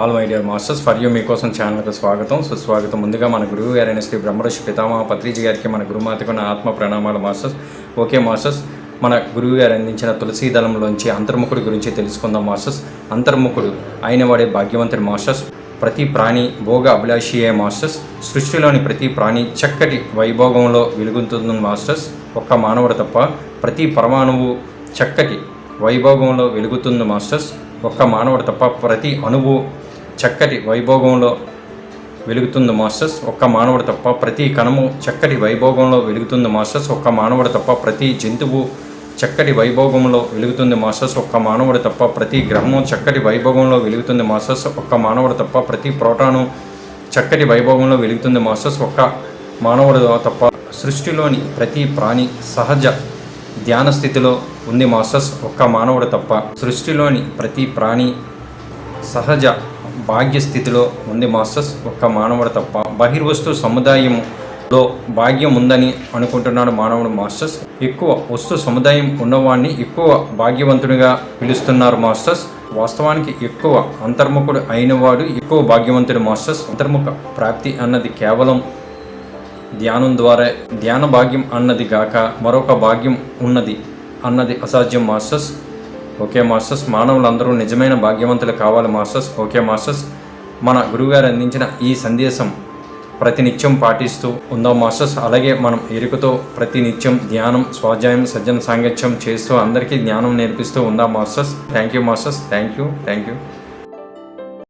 All my dear masters for you మీకోసం ఛానల్కి స్వాగతం. సుస్వాగతం. ముందుగా మన గురువు గారైన శ్రీ బ్రహ్మర్షి పితామహ పత్రిజీ గారికి మన గురుమాతకు నా ఆత్మ ప్రణామాలు మాస్టర్స్ ఓకే మాస్టర్స్ మన గురువు గారు అందించిన తులసీ దళంలోంచి అంతర్ముఖుడి గురించి తెలుసుకుందాం మాస్టర్స్ అంతర్ముఖుడు అయిన వాడే భాగ్యవంతుడి మాస్టర్స్ ప్రతి ప్రాణి భోగ అభిలాషియే మాస్టర్స్ సృష్టిలోని ప్రతి ప్రాణి చక్కటి వైభోగంలో వెలుగుతుంది మాస్టర్స్ ఒక్క మానవుడు తప్ప ప్రతి పరమాణువు చక్కటి వైభోగంలో వెలుగుతుంది మాస్టర్స్ ఒక్క మానవుడు తప్ప ప్రతి అణువు చక్కటి వైభోగంలో వెలుగుతుంది మాస్టర్స్. ఒక్క మానవుడు తప్ప ప్రతి కణము చక్కటి వైభోగంలో వెలుగుతుంది మాస్టర్స్. ఒక్క మానవుడు తప్ప ప్రతి జంతువు చక్కటి వైభోగంలో వెలుగుతుంది మాస్టర్స్. ఒక్క మానవుడు తప్ప ప్రతి గ్రహము చక్కటి వైభోగంలో వెలుగుతుంది మాస్టర్స్. ఒక్క మానవుడు తప్ప ప్రతి ప్రోటాను చక్కటి వైభోగంలో వెలుగుతుంది మాస్టర్స్. ఒక్క మానవుడు తప్ప సృష్టిలోని ప్రతి ప్రాణి సహజ ధ్యాన స్థితిలో ఉంది మాస్టర్స్. ఒక్క మానవుడు తప్ప సృష్టిలోని ప్రతి ప్రాణి సహజ భాగ్యస్థితిలో ఉంది మాస్టర్స్. ఒక్క మానవుడు తప్ప బహిర్వస్తు సముదాయంలో భాగ్యం ఉందని అనుకుంటున్నాడు మానవుడు మాస్టర్స్. ఎక్కువ వస్తు సముదాయం ఉన్నవాడిని ఎక్కువ భాగ్యవంతుడిగా పిలుస్తున్నారు మాస్టర్స్. వాస్తవానికి ఎక్కువ అంతర్ముఖుడు అయినవాడు ఎక్కువ భాగ్యవంతుడు మాస్టర్స్. అంతర్ముఖ ప్రాప్తి అన్నది కేవలం ధ్యానం ద్వారా ధ్యాన భాగ్యం అన్నది గాక మరొక భాగ్యం ఉన్నది అన్నది అసాధ్యం మాస్టర్స్. ఓకే మాస్టర్స్ మానవులందరూ నిజమైన భాగ్యవంతులు కావాలి మాస్టర్స్. ఓకే మాస్టర్స్ మన గురువుగారు అందించిన ఈ సందేశం ప్రతినిత్యం పాటిస్తూ ఉందాం మాస్టర్స్. అలాగే మనం ఎరుకతో ప్రతినిత్యం ధ్యానం స్వాధ్యాయం సజ్జన సాంగత్యం చేస్తూ అందరికీ జ్ఞానం నేర్పిస్తూ ఉందాం masters. Thank you masters thank you thank you